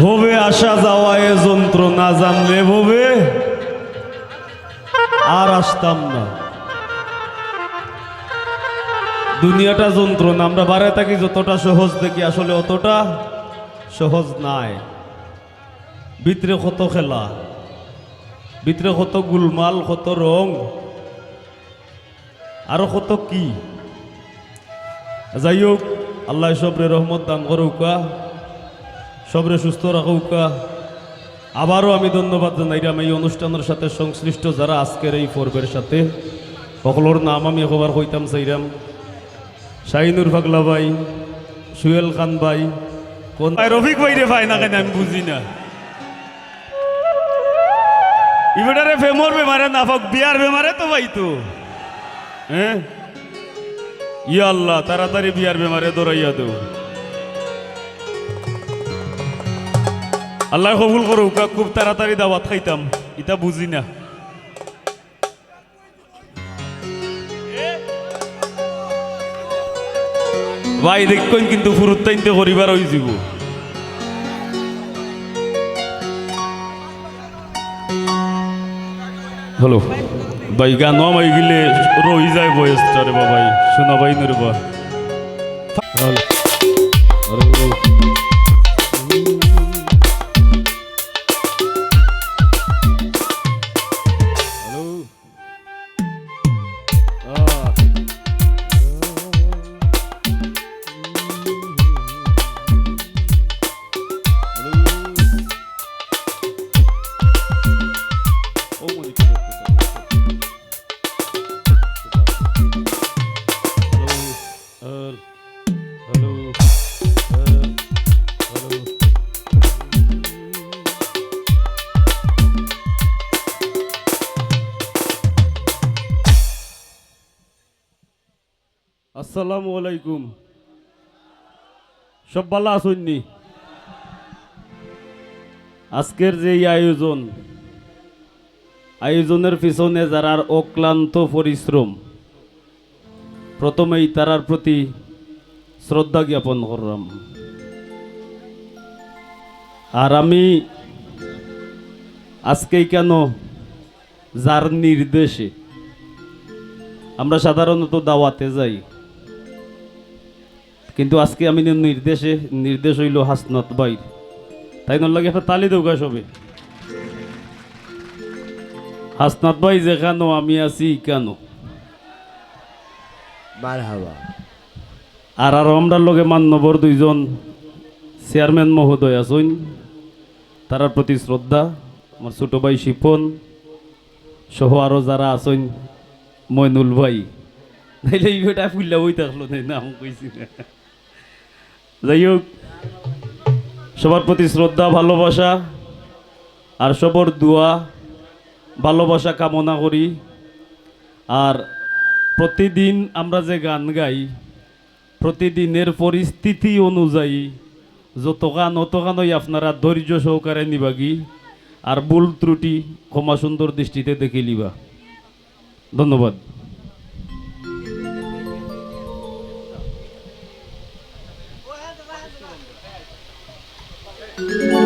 ভবে আসা যাওয়া এ যন্ত্র না জানলে ভবে আর আসতাম না। দুনিয়াটা যন্ত্রণা আমরা বাড়ায় থাকি যতটা সহজ দেখি, আসলে অতটা সহজ নাই। ভিতরে কত খেলা, ভিতরে কত গুলমাল, কত রং, আরও কত কি। যাই হোক, আল্লাহ সবরে রহমত দান করুকা সবরে সুস্থ রাখুকা। আবারও আমি ধন্যবাদ জানাইলাম এই অনুষ্ঠানের সাথে সংশ্লিষ্ট যারা আজকের এই পর্বের সাথে, সকলের নাম আমি একবার কইতাম চাইরাম শাহিনুর ফাগলা ভাই সুয়েল খান ভাই, কোন রফিক ভাই রে ভাই, না কেন আমি বুঝি না। ইবেটারে ফেমর বেমারে না ফাক বিয়ার বেমারে তো ভাই তো। হ্যাঁ? ইয়া আল্লাহ, তাড়াতাড়ি বিয়ার বেমারে দৌড়াইয়া দেও আল্লাহ কবুল করুক খুব তাড়াতাড়ি দাওয়াত খাইতাম। এটা বুঝি না। ভাই দেখবেন কিন্তু ফুরুত্তাইনতে করিবার হয়ে যাব হ্যালো ভাই গান মাই গিলে রই যায় বয়সটা রে বাবাই। শোনা ভাই নুরে বা হ্যালো আসসালামু আলাইকুম। সব ভালো আসুননি আজকের যে আয়োজন, আয়োজনের পিছনে যারা অক্লান্ত পরিশ্রম, প্রথমেই তারার প্রতি শ্রদ্ধা জ্ঞাপন করলাম। আর আমি আজকেই কেন যার নির্দেশে আমরা সাধারণত দাওয়াতে যাই? কিন্তু আজকে আমি নির্দেশে নির্দেশ হইল হাসনাত বাইর। তাই নলাগে একটা তালি দেওগা সবে। হাসনাত ভাই যেখানো আমি আছি কেন? আর আর আমরার লগে মান্যবর দুইজন চেয়ারম্যান মহোদয় আছেন। তারার প্রতি শ্রদ্ধা আমার ছোট ভাই শিপন সহ আরও যারা আছেন মইনুল ভাই। নাইলে এই বেটা ফুল্লা বই থাকল নাই নাম কইছি না। যাই হোক, সবার প্রতি শ্রদ্ধা, ভালোবাসা আর সবর, দোয়া, ভালোবাসা কামনা করি। আর প্রতিদিন আমরা যে গান গাই, প্রতিদিনের পরিস্থিতি অনুযায়ী যত গান অত গানই আপনারা ধৈর্য সহকারে নিবাগি আর ভুল ত্রুটি ক্ষমা সুন্দর দৃষ্টিতে দেখে লিবা ধন্যবাদ। Thank.